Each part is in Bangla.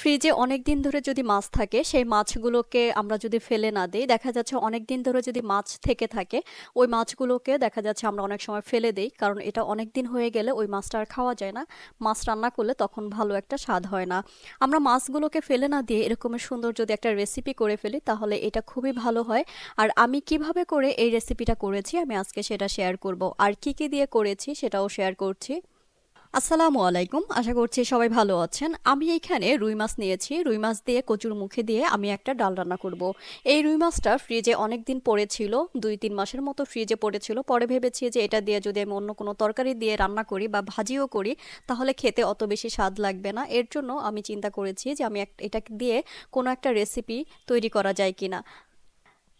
ফ্রিজে অনেক দিন ধরে যদি মাছ থাকে, সেই মাছগুলোকে আমরা যদি ফেলে না দিই, দেখা যাচ্ছে অনেক দিন ধরে যদি মাছ থেকে থাকে, ওই মাছগুলোকে দেখা যাচ্ছে আমরা অনেক সময় ফেলে দিই, কারণ এটা অনেক দিন হয়ে গেলে ওই মাছটা আর খাওয়া যায় না। মাছ রান্না করলে তখন ভালো একটা স্বাদ হয় না। আমরা মাছগুলোকে ফেলে না দিয়ে এরকমের সুন্দর যদি একটা রেসিপি করে ফেলি, তাহলে এটা খুবই ভালো হয়। আর আমি কীভাবে করে এই রেসিপিটা করেছি, আমি আজকে সেটা শেয়ার করব। আর কি কি দিয়ে করেছি, সেটাও শেয়ার করছি। আসসালামু আলাইকুম, আশা করছি সবাই ভালো আছেন। আমি এইখানে রুই মাছ নিয়েছি। রুই মাছ দিয়ে কচুর মুখে দিয়ে আমি একটা ডাল রান্না করব। এই রুই মাছটা ফ্রিজে অনেক দিন পড়েছিল, দুই তিন মাসের মতো ফ্রিজে পড়েছিল। পরে ভেবেছি যে এটা দিয়ে যদি আমি অন্য কোনো তরকারি দিয়ে রান্না করি বা ভাজিও করি, তাহলে খেতে অত বেশি স্বাদ লাগবে না। এর জন্য আমি চিন্তা করেছি যে আমি এটা দিয়ে কোনো একটা রেসিপি তৈরি করা যায় কিনা।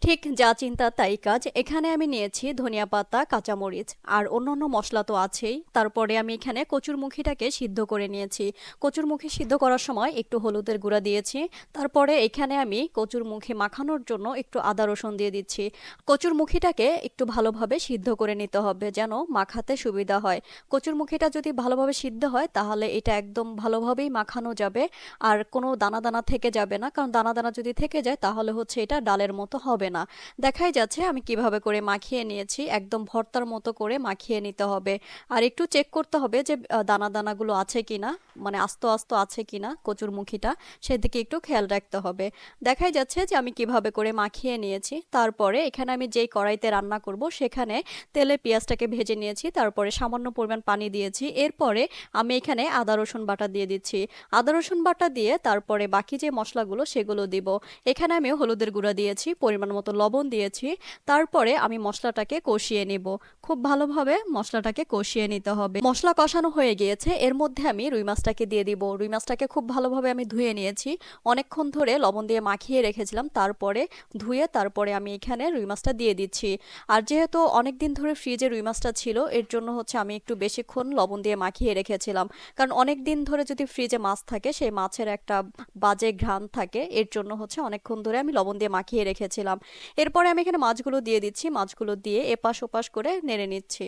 ঠিক যা চিন্তা তাই কাজ। এখানে আমি নিয়েছি ধনিয়া পাতা, কাঁচামরিচ আর অন্যান্য মশলা তো আছেই। তারপরে আমি এখানে কচুরমুখিটাকে সিদ্ধ করে নিয়েছি। কচুরমুখী সিদ্ধ করার সময় একটু হলুদের গুঁড়া দিয়েছি। তারপরে এখানে আমি কচুরমুখী মাখানোর জন্য একটু আদা রসুন দিয়ে দিচ্ছি। কচুরমুখিটাকে একটু ভালোভাবে সিদ্ধ করে নিতে হবে যেন মাখাতে সুবিধা হয়। কচুরমুখিটা যদি ভালোভাবে সিদ্ধ হয়, তাহলে এটা একদম ভালোভাবেই মাখানো যাবে। আর কোনো দানা দানা থেকে যাবে না, কারণ দানা দানা যদি থেকে যায়, তাহলে হচ্ছে এটা ডালের মতো হবে না। দেখাই যাচ্ছে আমি কীভাবে করে মাখিয়ে নিয়েছি। একদম ভর্তার মতো করে মাখিয়ে নিতে হবে। আর একটু চেক করতে হবে যে দানা দানাগুলো আছে কিনা মানে আস্ত আস্ত আছে কিনা কচুর মুখিটা, সেদিকে একটু খেয়াল রাখতে হবে। দেখাই যাচ্ছে যে আমি কীভাবে করে মাখিয়ে নিয়েছি। তারপরে এখানে আমি যেই কড়াইতে রান্না করব, সেখানে তেলে পেঁয়াজটাকে ভেজে নিয়েছি, তারপরে সামান্য পরিমাণ পানি দিয়েছি। এরপরে আমি এখানে আদা, রসুন বাটা দিয়ে দিচ্ছি। আদা, রসুন বাটা দিয়ে তারপরে বাকি যে মশলাগুলো, সেগুলো দিব। এখানে আমি হলুদের গুঁড়া দিয়েছি, পরিমাণ মতো লবণ দিয়েছি, তারপরে আমি মশলাটাকে কষিয়ে নিব। খুব ভালোভাবে মশলাটাকে কষিয়ে নিতে হবে। মশলা কষানো হয়ে গিয়েছে, এর মধ্যে আমি রুই মাছটাকে দিয়ে দিব। রুই মাছটাকে খুব ভালোভাবে আমি ধুয়ে নিয়েছি। অনেকক্ষণ ধরে লবণ দিয়ে মাখিয়ে রেখেছিলাম, তারপরে ধুয়ে তারপরে আমি এখানে রুই মাছটা দিয়ে দিচ্ছি। আর যেহেতু অনেক দিন ধরে ফ্রিজে রুই মাছটা ছিল, এর জন্য হচ্ছে আমি একটু বেশিক্ষণ লবণ দিয়ে মাখিয়ে রেখেছিলাম। কারণ অনেক দিন ধরে যদি ফ্রিজে মাছ থাকে, সেই মাছের একটা বাজে ঘ্রাণ থাকে, এর জন্য হচ্ছে অনেকক্ষণ ধরে আমি লবণ দিয়ে মাখিয়ে রেখেছিলাম। এরপরে আমি এখানে মাছগুলো দিয়ে দিচ্ছি মাছগুলো দিয়ে এপাশ ওপাশ করে নেড়ে নিচ্ছি।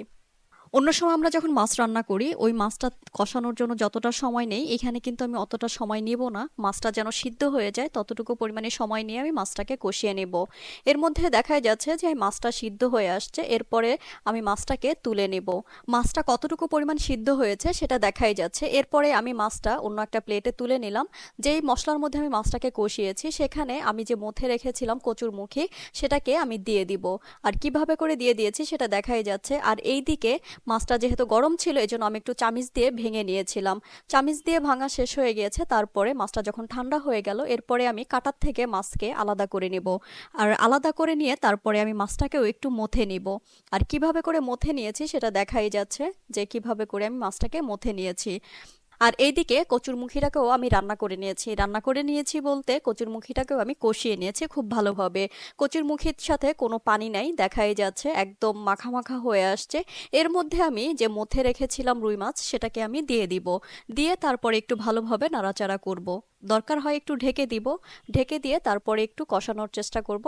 অন্য সময় আমরা যখন মাছ রান্না করি, ওই মাছটা কষানোর জন্য যতটা সময় নেই, এখানে কিন্তু আমি অতটা সময় নিব না। মাছটা যেন সিদ্ধ হয়ে যায়, ততটুকু পরিমাণে সময় নিয়ে আমি মাছটাকে কষিয়ে নেব। এর মধ্যে দেখাই যাচ্ছে যে মাছটা সিদ্ধ হয়ে আসছে, এরপরে আমি মাছটাকে তুলে নেব। মাছটা কতটুকু পরিমাণ সিদ্ধ হয়েছে, সেটা দেখাই যাচ্ছে। এরপরে আমি মাছটা অন্য একটা প্লেটে তুলে নিলাম। যেই মশলার মধ্যে আমি মাছটাকে কষিয়েছি, সেখানে আমি যে মথে রেখেছিলাম কচুর মুখী, সেটাকে আমি দিয়ে দিব। আর কীভাবে করে দিয়ে দিয়েছি, সেটা দেখাই যাচ্ছে। আর এই দিকে মাছটা যেহেতু গরম ছিল এই জন্য আমি একটু চামিচ দিয়ে ভেঙে নিয়েছিলাম। চামিচ দিয়ে ভাঙা শেষ হয়ে গিয়েছে, তারপরে মাছটা যখন ঠান্ডা হয়ে গেল, এরপরে আমি কাটার থেকে মাছকে আলাদা করে নিব। আর আলাদা করে নিয়ে তারপরে আমি মাছটাকেও একটু মথে নিব। আর কীভাবে করে মথে নিয়েছি সেটা দেখাই যাচ্ছে যে কীভাবে করে আমি মাছটাকে মথে নিয়েছি। আর এইদিকে কচুরমুখিটাকেও আমি রান্না করে নিয়েছি। রান্না করে নিয়েছি বলতে কচুরমুখিটাকেও আমি কষিয়ে নিয়েছি খুব ভালোভাবে। কচুরমুখির সাথে কোনো পানি নাই, দেখাই যাচ্ছে, একদম মাখা মাখা হয়ে আসছে। এর মধ্যে আমি যে মথে রেখেছিলাম রুই মাছ, সেটাকে আমি দিয়ে দিব। দিয়ে তারপরে একটু ভালোভাবে নাড়াচাড়া করব। দরকার হয় একটু ঢেকে দিব। ঢেকে দিয়ে তারপরে একটু কষানোর চেষ্টা করব।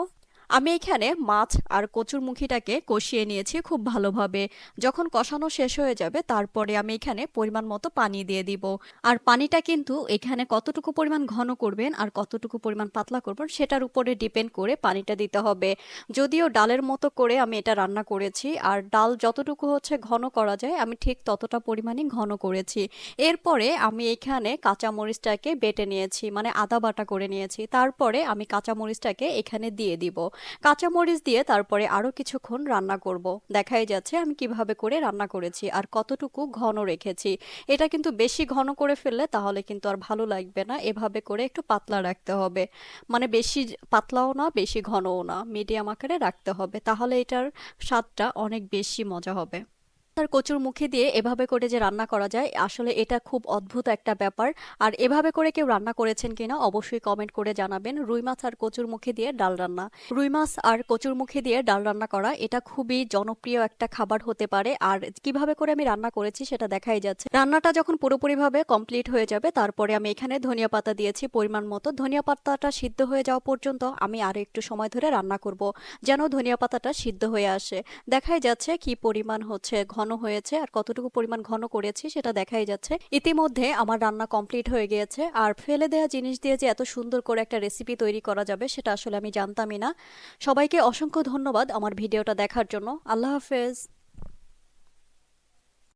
আমি এখানে মাছ আর কচুরমুখিটাকে কষিয়ে নিয়েছি খুব ভালোভাবে। যখন কষানো শেষ হয়ে যাবে, তারপরে আমি এখানে পরিমাণ মতো পানি দিয়ে দিব। আর পানিটা কিন্তু এখানে কতটুকু পরিমাণ ঘন করবেন আর কতটুকু পরিমাণ পাতলা করবেন, সেটার উপরে ডিপেন্ড করে পানিটা দিতে হবে। যদিও ডালের মতো করে আমি এটা রান্না করেছি, আর ডাল যতটুকু হচ্ছে ঘন করা যায়, আমি ঠিক ততটা পরিমাণই ঘন করেছি। এরপরে আমি এখানে কাঁচামরিচটাকে বেটে নিয়েছি মানে আদা বাটা করে নিয়েছি। তারপরে আমি কাঁচামরিচটাকে এখানে দিয়ে দিব। কাঁচামরিচ দিয়ে তারপরে আরও কিছুক্ষণ রান্না করব। দেখাই যাচ্ছে আমি কীভাবে করে রান্না করেছি আর কতটুকু ঘন রেখেছি। এটা কিন্তু বেশি ঘন করে ফেললে তাহলে কিন্তু আর ভালো লাগবে না। এভাবে করে একটু পাতলা রাখতে হবে। মানে বেশি পাতলাও না, বেশি ঘনও না। মিডিয়াম আকারে রাখতে হবে। তাহলে এটার স্বাদটা অনেক বেশি মজা হবে। আর কচুর মুখে দিয়ে এভাবে করে যে রান্না করা যায়, আসলে এটা খুব অদ্ভুত একটা ব্যাপার। আর এভাবে করে কেউ রান্না করেছেন কিনা অবশ্যই কমেন্ট করে জানাবেন। রুই মাছ আর কচুর মুখে দিয়ে ডাল রান্না। রুই মাছ আর কচুর মুখে দিয়ে ডাল রান্না করা, এটা খুবই জনপ্রিয় একটা খাবার হতে পারে। আর কীভাবে করে আমি রান্না করেছি সেটা দেখাই যাচ্ছে। রান্নাটা যখন পুরোপুরিভাবে কমপ্লিট হয়ে যাবে, তারপরে আমি এখানে ধনিয়া পাতা দিয়েছি পরিমাণ মতো। ধনিয়া পাতাটা সিদ্ধ হয়ে যাওয়া পর্যন্ত আমি আরও একটু সময় ধরে রান্না করব, যেন ধনিয়া পাতাটা সিদ্ধ হয়ে আসে। দেখাই যাচ্ছে কি পরিমাণ হচ্ছে ঘন ঘন হয়েছে আর কতটুকু পরিমাণ ঘন করেছি সেটা দেখাই যাচ্ছে। ইতিমধ্যে আমার রান্না কমপ্লিট হয়ে গিয়েছে আর ফেলে দেওয়া জিনিস দিয়ে যে এত সুন্দর করে একটা রেসিপি তৈরি করা যাবে সেটা আসলে আমি জানতামই না। সবাইকে অসংখ্য ধন্যবাদ আমার ভিডিওটা দেখার জন্য। আল্লাহ হাফেজ।